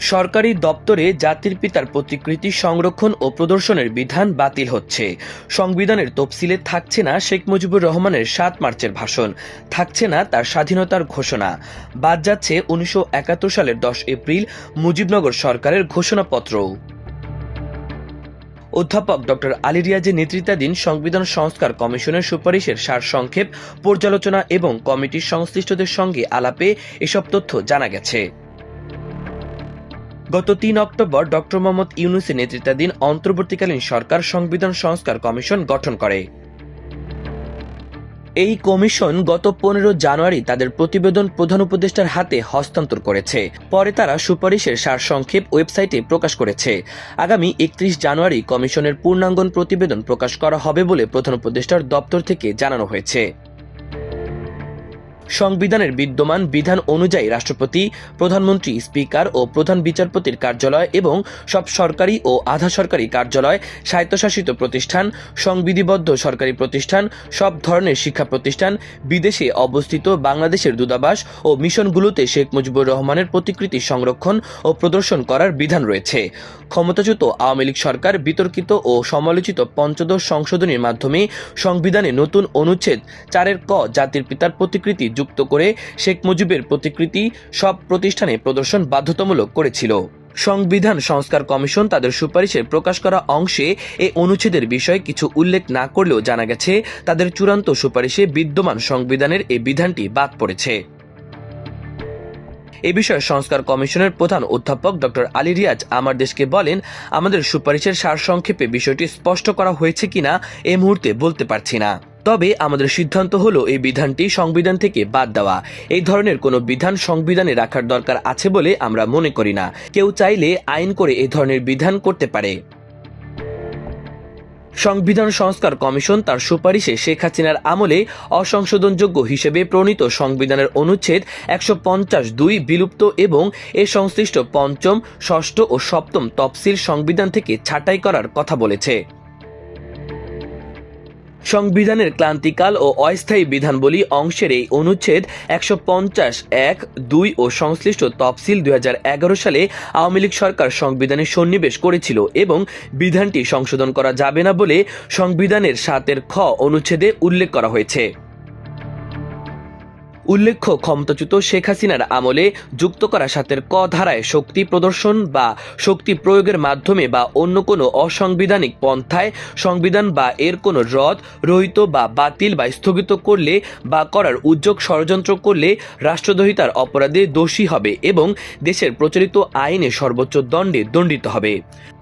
সরকারি দপ্তরে জাতির পিতার প্রতিকৃতি সংরক্ষণ ও প্রদর্শনের বিধান বাতিল হচ্ছে। সংবিধানের তফসিলে থাকছে না শেখ মুজিবুর রহমানের সাত মার্চের ভাষণ। থাকছে না তার স্বাধীনতার ঘোষণা। বাদ যাচ্ছে উনিশশো একাত্তর সালের দশ এপ্রিল মুজিবনগর সরকারের ঘোষণাপত্রও। অধ্যাপক ডক্টর আলী রিয়াজের নেতৃত্বাধীন সংবিধান সংস্কার কমিশনের সুপারিশের সারসংক্ষেপ, পর্যালোচনা এবং কমিটির সংশ্লিষ্টদের সঙ্গে আলাপে এসব তথ্য জানা গেছে। গত তিন অক্টোবর ডক্টর মোহাম্মদ ইউনুসের নেতৃত্বাধীন অন্তর্বর্তীকালীন সরকার সংবিধান সংস্কার কমিশন গঠন করে। এই কমিশন গত পনেরো জানুয়ারি তাদের প্রতিবেদন প্রধান উপদেষ্টার হাতে হস্তান্তর করেছে। পরে তারা সুপারিশের সারসংক্ষেপ ওয়েবসাইটে প্রকাশ করেছে। আগামী একত্রিশ জানুয়ারি কমিশনের পূর্ণাঙ্গন প্রতিবেদন প্রকাশ করা হবে বলে প্রধান উপদেষ্টার দপ্তর থেকে জানানো হয়েছে। সংবিধানের বিদ্যমান বিধান অনুযায়ী রাষ্ট্রপতি, প্রধানমন্ত্রী, স্পিকার ও প্রধান বিচারপতির কার্যালয় এবং সব সরকারি ও আধা সরকারি কার্যালয়, স্বায়ত্তশাসিত প্রতিষ্ঠান, সংবিধিবদ্ধ সরকারি প্রতিষ্ঠান, সব ধরনের শিক্ষা প্রতিষ্ঠান, বিদেশে অবস্থিত বাংলাদেশের দূতাবাস ও মিশনগুলোতে শেখ মুজিবুর রহমানের প্রতিকৃতি সংরক্ষণ ও প্রদর্শন করার বিধান রয়েছে। ক্ষমতাচ্যুত আওয়ামী লীগ সরকার বিতর্কিত ও সমালোচিত পঞ্চদশ সংশোধনীর মাধ্যমে সংবিধানে নতুন অনুচ্ছেদ চারের ক জাতির পিতার প্রতিকৃতি যুক্ত করে শেখ মুজিবের প্রতিকৃতি সব প্রতিষ্ঠানে প্রদর্শন বাধ্যতামূলক করেছিল। সংবিধান সংস্কার কমিশন তাদের সুপারিশের প্রকাশ করা অংশে এ অনুচ্ছেদের বিষয়ে কিছু উল্লেখ না করলেও জানা গেছে, তাদের চূড়ান্ত সুপারিশে বিদ্যমান সংবিধানের এই বিধানটি বাদ পড়েছে। এ বিষয়ে সংস্কার কমিশনের প্রধান অধ্যাপক ডক্টর আলী রিয়াজ আমার দেশকে বলেন, আমাদের সুপারিশের সারসংক্ষেপে বিষয়টি স্পষ্ট করা হয়েছে কিনা এ মুহূর্তে বলতে পারছি না। তবে আমাদের সিদ্ধান্ত হলো এই বিধানটি সংবিধান থেকে বাদ দেওয়া। এই ধরনের কোনো বিধান সংবিধানে রাখার দরকার আছে বলে আমরা মনে করি না। কেউ চাইলে আইন করে এই ধরনের বিধান করতে পারে। সংবিধান সংস্কার কমিশন তার সুপারিশে শেখ হাসিনার আমলে অসংশোধনযোগ্য হিসেবে প্রণীত সংবিধানের অনুচ্ছেদ একশো পঞ্চাশ দুই বিলুপ্ত এবং এ সংশ্লিষ্ট পঞ্চম, ষষ্ঠ ও সপ্তম তফসিল সংবিধান থেকে ছাঁটাই করার কথা বলেছে। সংবিধানের ক্লান্তিকাল ও অস্থায়ী বিধানবলী অংশের এই অনুচ্ছেদ একশো পঞ্চাশ, এক, দুই ও সংশ্লিষ্ট তফসিল দু হাজার এগারো সালে আওয়ামী লীগ সরকার সংবিধানে সন্নিবেশ করেছিল এবং বিধানটি সংশোধন করা যাবে না বলে সংবিধানের সাতের খ অনুচ্ছেদে উল্লেখ করা হয়েছে। উল্লেখ্য, ক্ষমতাচ্যুত শেখ হাসিনার আমলে যুক্ত করা সাতের ক ধারায় শক্তি প্রদর্শন বা শক্তি প্রয়োগের মাধ্যমে বা অন্য কোনো অসাংবিধানিক পন্থায় সংবিধান বা এর কোনো রদ, রহিত বা বাতিল বা স্থগিত করলে বা করার উদ্যোগ ষড়যন্ত্র করলে রাষ্ট্রদ্রোহিতার অপরাধে দোষী হবে এবং দেশের প্রচলিত আইনে সর্বোচ্চ দণ্ডে দণ্ডিত হবে।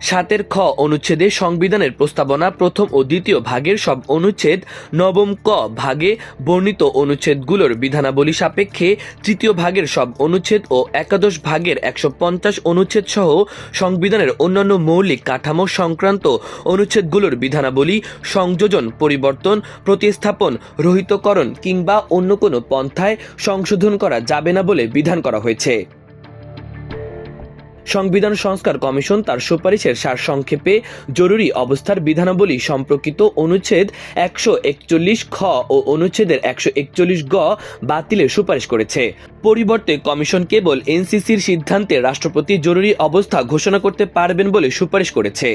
সাতের খ অনুচ্ছেদে সংবিধানের প্রস্তাবনা প্রথম ও দ্বিতীয় ভাগের সব অনুচ্ছেদ, নবম ক ভাগে বর্ণিত অনুচ্ছেদগুলোর বিধানাবলী সাপেক্ষে তৃতীয় ভাগের সব অনুচ্ছেদ ও একাদশ ভাগের একশো পঞ্চাশ অনুচ্ছেদ সহ সংবিধানের অন্যান্য মৌলিক কাঠামো সংক্রান্ত অনুচ্ছেদগুলোর বিধানাবলী সংযোজন, পরিবর্তন, প্রতিস্থাপন, রহিতকরণ কিংবা অন্য কোনো পন্থায় সংশোধন করা যাবে না বলে বিধান করা হয়েছে। সংবিধান সংস্কার কমিশন তার সুপারিশের সারসংক্ষেপে জরুরি অবস্থার বিধানাবলী সম্পর্কিত অনুচ্ছেদ একশো একচল্লিশ খ ও অনুচ্ছেদের একশো একচল্লিশ গ বাতিলের সুপারিশ করেছে। পরিবর্তে কমিশন কেবল এনসিসির সিদ্ধান্তে রাষ্ট্রপতি জরুরি অবস্থা ঘোষণা করতে পারবেন বলে সুপারিশ করেছে।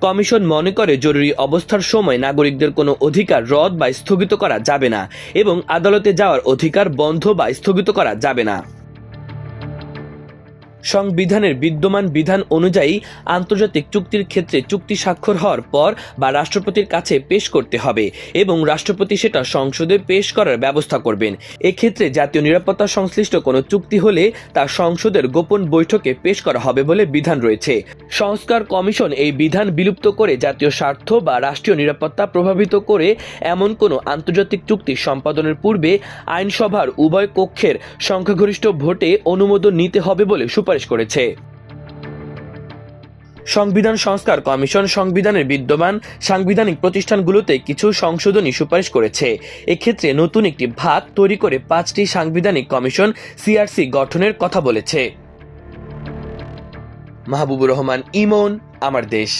কমিশন মনে করে জরুরি অবস্থার সময় নাগরিকদের কোনো অধিকার রদ বা স্থগিত করা যাবে না এবং আদালতে যাওয়ার অধিকার বন্ধ বা স্থগিত করা যাবে না। সংবিধানের বিদ্যমান বিধান অনুযায়ী আন্তর্জাতিক চুক্তির ক্ষেত্রে চুক্তি স্বাক্ষর হওয়ার পর বা রাষ্ট্রপতির কাছে পেশ করতে হবে এবং রাষ্ট্রপতি সেটা সংসদে পেশ করার ব্যবস্থা করবেন। এক্ষেত্রে জাতীয় নিরাপত্তা সংশ্লিষ্ট কোনো চুক্তি হলে তা সংসদের গোপন বৈঠকে পেশ করা হবে বলে বিধান রয়েছে। সংস্কার কমিশন এই বিধান বিলুপ্ত করে জাতীয় স্বার্থ বা রাষ্ট্রীয় নিরাপত্তা প্রভাবিত করে এমন কোনো আন্তর্জাতিক চুক্তি সম্পাদনের পূর্বে আইনসভার উভয় কক্ষের সংখ্যাগরিষ্ঠ ভোটে অনুমোদন নিতে হবে বলে সুপারিশ করেছে। সংবিধান সংস্কার কমিশন সংবিধানের বিদ্যমান সাংবিধানিক প্রতিষ্ঠানগুলোতে কিছু সংশোধনী সুপারিশ করেছে। এক্ষেত্রে নতুন একটি ভাগ তৈরি করে পাঁচটি সাংবিধানিক কমিশন সিআরসি গঠনের কথা বলেছে। মাহবুবুর রহমান, ইমন, আমার দেশ।